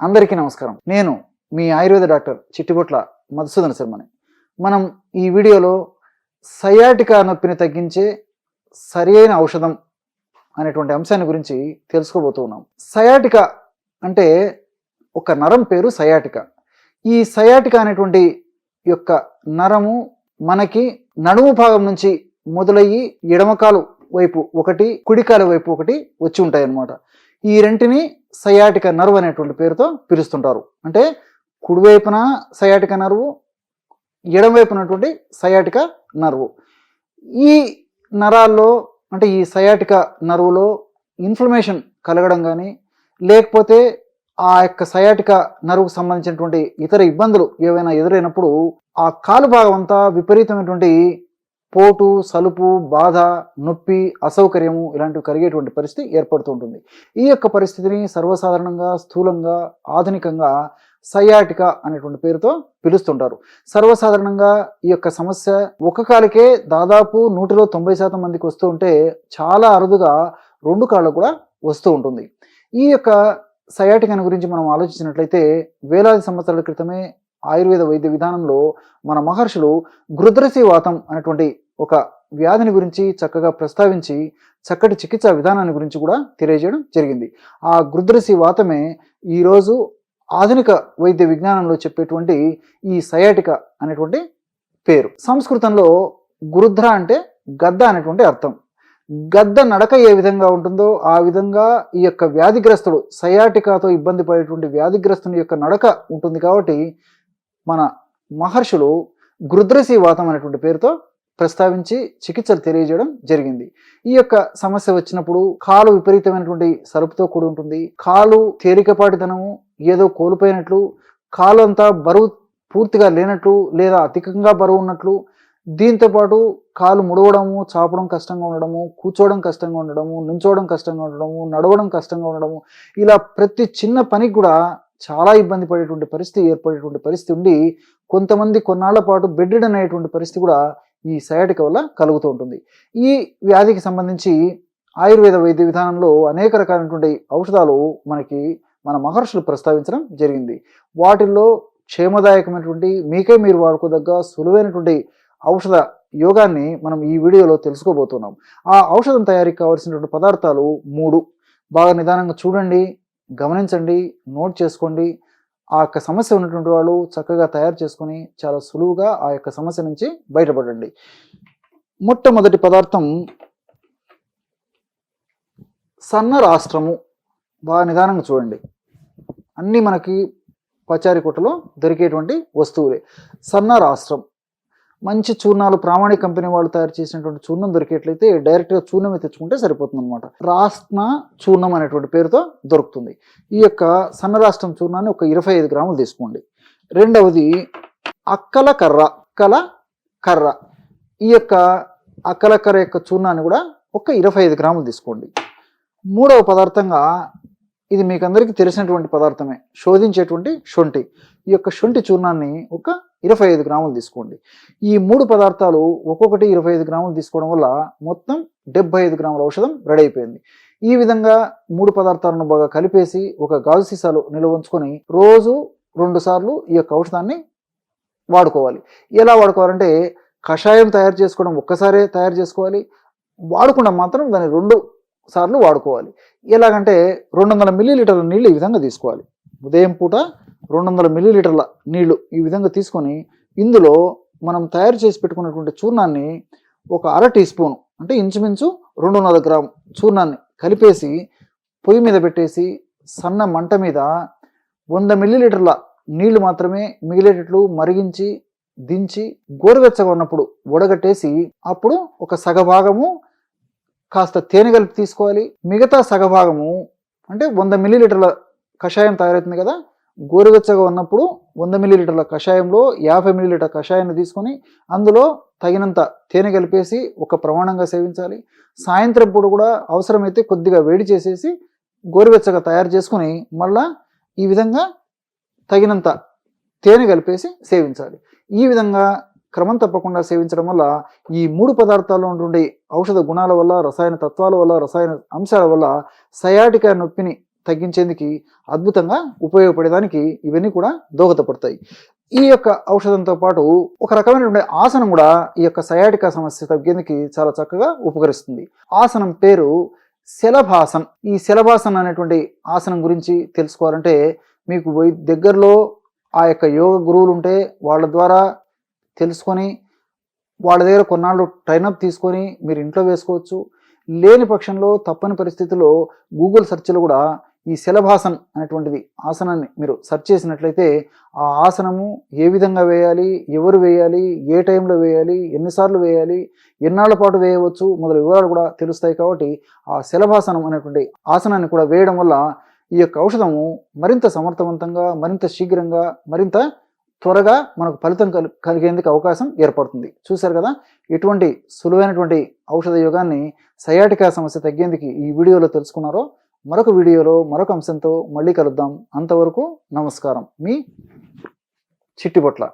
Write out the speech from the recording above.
అందరికీ నమస్కారం. నేను మీ ఆయుర్వేద డాక్టర్ చిట్టిబొట్ల మధుసూదన శర్మని. మనం ఈ వీడియోలో సయాటికా నొప్పిని తగ్గించే సరి అయిన ఔషధం అనేటువంటి అంశాన్ని గురించి తెలుసుకోబోతూ ఉన్నాం. సయాటికా అంటే ఒక నరం పేరు సయాటికా. ఈ సయాటికా అనేటువంటి యొక్క నరము మనకి నడుము భాగం నుంచి మొదలయ్యి ఎడమకాలు వైపు ఒకటి కుడికాలు వైపు ఒకటి వచ్చి ఉంటాయి అన్నమాట ఈ రెంటిని సయాటిక నర్వ్ అనేటువంటి పేరుతో పిలుస్తుంటారు. అంటే కుడివైపున సయాటిక నర్వు ఎడమవైపునటువంటి సయాటిక నర్వు. ఈ నరాల్లో అంటే ఈ సయాటిక నర్వులో ఇన్ఫ్లమేషన్ కలగడం కానీ లేకపోతే ఆ యొక్క సయాటిక నరువుకు సంబంధించినటువంటి ఇతర ఇబ్బందులు ఏవైనా ఎదురైనప్పుడు ఆ కాలు భాగం అంతా విపరీతమైనటువంటి పోటు సలుపు బాధ నొప్పి అసౌకర్యము ఇలాంటివి కలిగేటువంటి పరిస్థితి ఏర్పడుతూ ఉంటుంది. ఈ యొక్క పరిస్థితిని సర్వసాధారణంగా స్థూలంగా ఆధునికంగా సయాటిక అనేటువంటి పేరుతో పిలుస్తుంటారు. సర్వసాధారణంగా ఈ యొక్క సమస్య ఒక కాలికే దాదాపు నూటిలో తొంభై శాతం మందికి వస్తూ ఉంటే చాలా అరుదుగా రెండు కాళ్ళు కూడా వస్తూ ఉంటుంది. ఈ యొక్క సయాటికను గురించి మనం ఆలోచించినట్లయితే వేలాది సంవత్సరాల క్రితమే ఆయుర్వేద వైద్య విధానంలో మన మహర్షులు గృద్రసి వాతం అనేటువంటి ఒక వ్యాధిని గురించి చక్కగా ప్రస్తావించి చక్కటి చికిత్సా విధానాన్ని గురించి కూడా తెలియజేయడం జరిగింది. ఆ గృద్రసి వాతమే ఈరోజు ఆధునిక వైద్య విజ్ఞానంలో చెప్పేటువంటి ఈ సయాటిక అనేటువంటి పేరు. సంస్కృతంలో గురుద్ర అంటే గద్ద అనేటువంటి అర్థం. గద్ద నడక ఏ విధంగా ఉంటుందో ఆ విధంగా ఈ యొక్క వ్యాధిగ్రస్తుడు సయాటికాతో ఇబ్బంది పడేటువంటి వ్యాధిగ్రస్తుని యొక్క నడక ఉంటుంది కాబట్టి మన మహర్షులు గురుద్రసి వాతం అనేటువంటి పేరుతో ప్రస్తావించి చికిత్సలు తెలియజేయడం జరిగింది. ఈ యొక్క సమస్య వచ్చినప్పుడు కాలు విపరీతమైనటువంటి సరుపుతో కూడి ఉంటుంది. కాలు తేలికపాటితనము ఏదో కోల్పోయినట్లు కాలు అంతా బరువు పూర్తిగా లేనట్లు లేదా అధికంగా బరువు ఉన్నట్లు దీంతో పాటు కాలు ముడవడము చాపడం కష్టంగా ఉండడము కూర్చోవడం కష్టంగా ఉండడము నుంచోవడం కష్టంగా ఉండడము నడవడం కష్టంగా ఉండడము ఇలా ప్రతి చిన్న పనికి కూడా చాలా ఇబ్బంది పడేటువంటి పరిస్థితి ఏర్పడేటువంటి పరిస్థితి ఉండి కొంతమంది కొన్నాళ్ళ పాటు బెడ్రిడ్ అనేటువంటి పరిస్థితి కూడా ఈ సయాటిక వల్ల కలుగుతూ ఉంటుంది. ఈ వ్యాధికి సంబంధించి ఆయుర్వేద వైద్య విధానంలో అనేక రకాలైనటువంటి ఔషధాలు మనకి మన మహర్షులు ప్రస్తావించడం జరిగింది. వాటిల్లో క్షేమదాయకమైనటువంటి మీకే మీరు వాడుకోదగ్గ సులువైనటువంటి ఔషధ యోగాన్ని మనం ఈ వీడియోలో తెలుసుకోబోతున్నాం. ఆ ఔషధం తయారీకి కావాల్సినటువంటి పదార్థాలు మూడు. బాగా నిదానంగా చూడండి. గమనించండి నోట్ చేసుకోండి. ఆ యొక్క సమస్య ఉన్నటువంటి వాళ్ళు చక్కగా తయారు చేసుకొని చాలా సులువుగా ఆ యొక్క సమస్య నుంచి బయటపడండి. మొట్టమొదటి పదార్థం సన్న రాష్ట్రము. బాగా నిదానంగా చూడండి. అన్నీ మనకి పచారి కొట్టలో దొరికేటువంటి వస్తువులే. సన్న రాష్ట్రం. మంచి చూర్ణాలు ప్రామాణిక కంపెనీ వాళ్ళు తయారు చేసినటువంటి చూర్ణం దొరికేట్లయితే డైరెక్ట్గా చూర్ణమే తెచ్చుకుంటే సరిపోతుంది అనమాట రాష్ట్ర చూర్ణం అనేటువంటి పేరుతో దొరుకుతుంది. ఈ యొక్క సన్న రాష్ట్రం చూర్ణాన్ని ఒక ఇరవై ఐదు గ్రాములు తీసుకోండి. రెండవది అక్కల కర్ర అక్కల కర్ర. ఈ యొక్క అక్కల కర్ర యొక్క చూర్ణాన్ని కూడా ఒక ఇరవై ఐదు గ్రాములు తీసుకోండి. మూడవ పదార్థంగా ఇది మీకు అందరికీ తెలిసినటువంటి పదార్థమే శోధించేటువంటి శొంఠి. ఈ యొక్క శొంఠి చూర్ణాన్ని ఒక ఇరవై ఐదు గ్రాములు తీసుకోండి. ఈ మూడు పదార్థాలు ఒక్కొక్కటి ఇరవై ఐదు గ్రాములు తీసుకోవడం వల్ల మొత్తం డెబ్బై ఐదు గ్రాముల ఔషధం రెడీ అయిపోయింది. ఈ విధంగా మూడు పదార్థాలను బాగా కలిపేసి ఒక గాజు సీసాలు నిల్వ ఉంచుకొని రోజు రెండు సార్లు ఈ యొక్క ఔషధాన్ని వాడుకోవాలి. ఎలా వాడుకోవాలంటే కషాయం తయారు చేసుకోవడం ఒక్కసారే తయారు చేసుకోవాలి. వాడకుండా మాత్రం దాన్ని రెండు సార్లు వాడుకోవాలి. ఎలాగంటే రెండు వందల మిల్లీలీటర్ల నీళ్ళు ఈ విధంగా తీసుకోవాలి. ఉదయం పూట రెండు వందల మిల్లీలీటర్ల నీళ్ళు ఈ విధంగా తీసుకొని ఇందులో మనం తయారు చేసి పెట్టుకున్నటువంటి చూర్ణాన్ని ఒక అర టీ స్పూన్ అంటే ఇంచుమించు రెండున్నర గ్రామ్ చూర్ణాన్ని కలిపేసి పొయ్యి మీద పెట్టేసి సన్న మంట మీద వంద మిల్లీలీటర్ల నీళ్ళు మాత్రమే మిగిలేటట్లు మరిగించి దించి గోరువెచ్చగా ఉన్నప్పుడు వడగట్టేసి అప్పుడు ఒక సగభాగము కాస్త తేనె కలిపి తీసుకోవాలి. మిగతా సగభాగము అంటే వంద మిల్లీలీటర్ల కషాయం తయారవుతుంది కదా గోరువెచ్చగా ఉన్నప్పుడు వంద మిల్లీలీటర్ల కషాయంలో యాభై మిల్లీలీటర్ కషాయాన్ని తీసుకొని అందులో తగినంత తేనె కలిపేసి ఒక ప్రమాణంగా సేవించాలి. సాయంత్రం పూట కూడా అవసరమైతే కొద్దిగా వేడి చేసేసి గోరువెచ్చగా తయారు చేసుకుని మళ్ళా ఈ విధంగా తగినంత తేనె కలిపేసి సేవించాలి. ఈ విధంగా క్రమం తప్పకుండా సేవించడం వల్ల ఈ మూడు పదార్థాల్లో ఉంటుండే ఔషధ గుణాల వల్ల రసాయన తత్వాల వల్ల రసాయన అంశాల వల్ల సయాటిక నొప్పిని తగ్గించేందుకు అద్భుతంగా ఉపయోగపడేదానికి ఇవన్నీ కూడా దోహదపడతాయి. ఈ యొక్క ఔషధంతో పాటు ఒక రకమైనటువంటి ఆసనం కూడా ఈ యొక్క సయాటికా సమస్య తగ్గేందుకు చాలా చక్కగా ఉపకరిస్తుంది. ఆసనం పేరు శలభాసన్. ఈ శలభాసన్ అనేటువంటి ఆసనం గురించి తెలుసుకోవాలంటే మీకు వై- దగ్గరలో ఆ యొక్క యోగ గురువులు ఉంటే వాళ్ళ ద్వారా తెలుసుకొని వాళ్ళ దగ్గర కొన్నాళ్ళు ట్రైనప్ తీసుకొని మీరు ఇంట్లో వేసుకోవచ్చు. లేని పక్షంలో తప్పని పరిస్థితుల్లో గూగుల్ సెర్చ్లో కూడా ఈ శలభాసన్ అనేటువంటిది ఆసనాన్ని మీరు సెర్చ్ చేసినట్లయితే ఆ ఆసనము ఏ విధంగా వేయాలి ఎవరు వేయాలి ఏ టైంలో వేయాలి ఎన్నిసార్లు వేయాలి ఎన్నాళ్ళ పాటు వేయవచ్చు మొదలు వివరాలు కూడా తెలుస్తాయి కాబట్టి ఆ శలభాసనం అనేటువంటి ఆసనాన్ని కూడా వేయడం వల్ల ఈ యొక్క ఔషధము మరింత సమర్థవంతంగా మరింత శీఘ్రంగా మరింత త్వరగా మనకు ఫలితం కలి కలిగేందుకు అవకాశం ఏర్పడుతుంది. చూశారు కదా? ఎటువంటి సులువైనటువంటి ఔషధ యోగాన్ని సయాటికా సమస్య తగ్గేందుకు ఈ వీడియోలో తెలుసుకున్నారో మరొక వీడియోలో మరొక అంశంతో మళ్ళీ కలుద్దాం. అంతవరకు నమస్కారం. మీ చిట్టిబొట్ల.